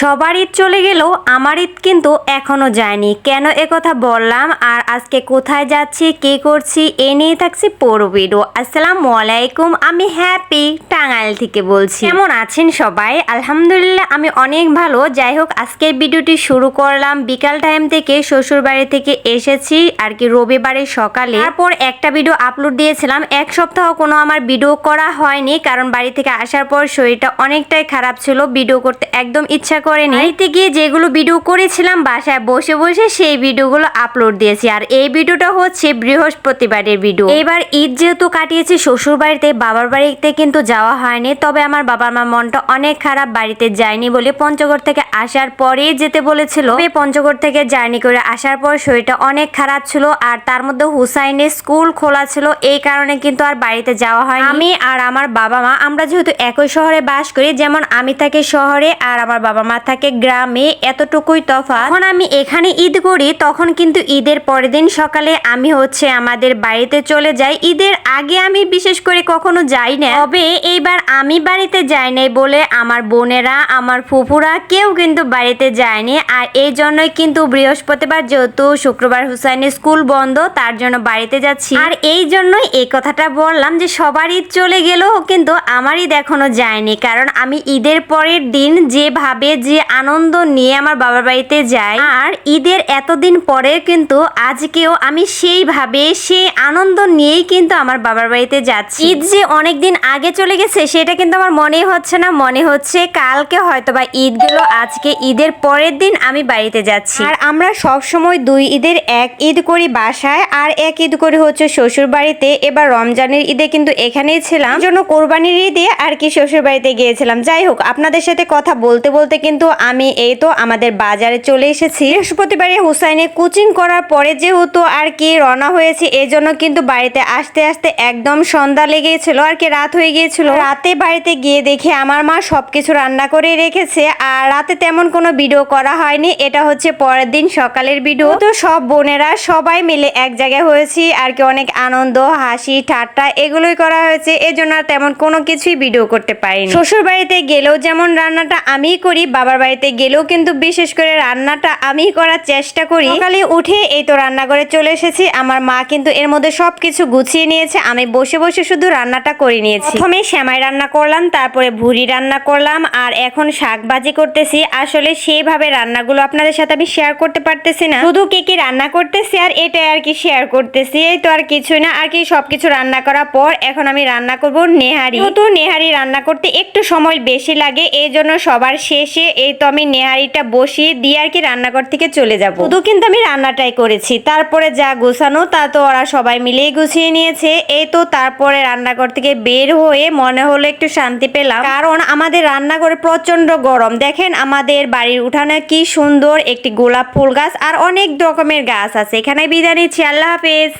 সবার ঈদ চলে গেলেও আমার ঈদ কিন্তু এখনও যায়নি। কেন কথা বললাম? আর আজকে কোথায় যাচ্ছি? কে করছি? এ নিয়ে থাকছি পুরো ভিডিও। আসসালামু আলাইকুম। আমি হ্যাপি টাঙ্গাইল থেকে বলছি। কেমন আছেন সবাই? আলহামদুলিল্লাহ, আমি অনেক ভালো। যাই হোক, আজকের ভিডিওটি শুরু করলাম। বিকাল টাইম থেকে শ্বশুর বাড়ি থেকে এসেছি, আর কি রবিবারের সকালে। তারপর একটা ভিডিও আপলোড দিয়েছিলাম। এক সপ্তাহ কোনো আমার ভিডিও করা হয়নি, কারণ বাড়ি থেকে আসার পর শরীরটা অনেকটাই খারাপ ছিল। ভিডিও করতে একদম ইচ্ছা করেনি। বাড়িতে গিয়ে যেগুলো ভিডিও করেছিলাম, বাসায় বসে বসে সেই ভিডিওগুলো আপলোড দিয়েছি। আর এই ভিডিওটা হচ্ছে বৃহস্পতিবারের ভিডিও এবার ঈদ যেহেতু কাটিয়েছি শ্বশুর বাড়িতে বাবার বাড়িতে কিন্তু যাওয়া হয়নি। তবে আমার বাবা মার মনটা অনেক খারাপ, বাড়িতে যায়নি বলে পঞ্চগড় থেকে আসার পরেই যেতে বলেছিল। পঞ্চগড় থেকে জার্নি করে আসার পর শরীরটা অনেক খারাপ ছিল আর তার মধ্যে হুসাইনের স্কুল খোলা ছিল, এই কারণে কিন্তু আর বাড়িতে যাওয়া হয় আমি আর আমার বাবা মা, আমরা যেহেতু একই শহরে বাস করি, যেমন আমি থাকি শহরে আর আমার বাবা মা থাকে গ্রামে এতটুকুই তফাৎ। যখন আমি এখানে ঈদ করি, তখন কিন্তু ঈদের পরের দিন সকালে আমি হচ্ছে আমাদের বাড়িতে চলে যাই। ঈদের আগে আমি বিশেষ করে কখনো যাই না তবে এইবার আমি বাড়িতে যাই নাই বলে আমার বোনেরা, আমার ফুফুরা কেউ কিন্তু বাড়িতে যায়নি আর এই জন্যই কিন্তু বৃহস্পতিবার যেহেতু শুক্রবার হুসাইনের স্কুল বন্ধ, তার জন্য বাড়িতে যাচ্ছি। আর এই জন্যই এই কথাটা বললাম যে সবার ঈদ চলে গেলেও কিন্তু আমার ঈদ এখনও যায়নি। কারণ আমি ঈদের পরের দিন যেভাবে যে আনন্দ নিয়ে আমার বাবার বাড়িতে যাই, আর ঈদের এতদিন পরে কিন্তু আজকেও আমি সেইভাবে সেই আনন্দ নিয়েই কিন্তু আমার বাবার বাড়িতে যাচ্ছি। ঈদ যে অনেকদিন আগে চলে গেছে, সেটা কিন্তু আমার মনে হচ্ছে না। মনে হচ্ছে কালকে হয়তো বা ঈদ গেল আজকে ঈদের পরের দিন আমি বাড়িতে যাচ্ছি। আর আমরা সব সময় দুই ঈদের এক ঈদ করি বাসায়, আর এক ঈদ করি হচ্ছে শ্বশুর বাড়িতে এবার রমজানের ঈদে কিন্তু এখানেই ছিলাম। জন্য কোরবানির ঈদে আর কি শ্বশুর বাড়িতে গিয়েছিলাম। যাই হোক, আপনাদের সাথে কথা বলতে বলতে কিন্তু আমি এই তো আমাদের বাজারে চলে এসেছি। বৃহস্পতিবারে হুসাইনে কোচিং করার পরে যেহেতু আর কি রওনা হয়েছে জন্য কিন্তু বাড়িতে আসতে আসতে একদম সন্ধ্যা লেগেছিল, আর কি রাত হয়ে গিয়েছিল। রাতে বাড়িতে গিয়ে দেখে আমার মা সবকিছু রান্না করে রেখেছে, আর রাতে তেমন কোনো ভিডিও করা হয়নি, এটা হচ্ছে পরের দিন সকালের ভিডিও। তো সব বোনেরা সবাই মিলে এক জায়গায় হয়েছি, আর কি অনেক আনন্দ, হাসি, ঠাট্টা এগুলোই করা হয়েছে, এজন্য তেমন কোনো কিছুই ভিডিও করতে পারিনি। শ্বশুর বাড়িতে গেলেও যেমন রান্নাটা আমিই করি বাবার বাড়িতে গেলেও কিন্তু বিশেষ করে রান্নাটা আমি করার চেষ্টা করি। সকালে উঠে এই তো রান্নাঘরে চলে এসেছি। আমার মা কিন্তু এর মধ্যে সব কিছু গুছিয়ে নিয়েছে। আমি বসে বসে শুধু রান্নাটা করে নিয়েছি। প্রথমে শ্যামাই রান্না করলাম, তারপরে ভুড়ি রান্না করলাম, আর এখন শাক ভাজি করতেছি। আসলে সেইভাবে রান্নাগুলো আপনাদের সাথে আমি শেয়ার করতে পারতেছি না। শুধু কে কি রান্না করতেছি আর এটাই আর কি শেয়ার করতেছি। এই তো আর কিছু না, আর কি সবকিছু রান্না করার পর এখন আমি রান্না করব নেহারি। তো নেহারি রান্না করতে একটু সময় বেশি লাগে, এই জন্য সবার শেষে এই তো আমি নেহারিটা বসিয়ে দিয়ে আর কি রান্নাঘর থেকে চলে যাব। শুধু কিন্তু আমি রান্নাটাই করেছি। তারপরে যা গোছানো, তা তো ওরা সবাই মিলেই গুছিয়ে নিয়েছে। এই তো তারপরে রান্নাঘর থেকে বের হয়ে মনে হলো একটু শান্তি পেলাম। কারণ আমাদের রান্নাঘরে প্রচণ্ড গরম। দেখেন আমাদের বাড়ির উঠানে কি সুন্দর একটি গোলাপ ফুল গাছ আর অনেক রকমের গাছ আছে। এখানে বিদায় নিচ্ছি। আল্লাহ হাফেজ।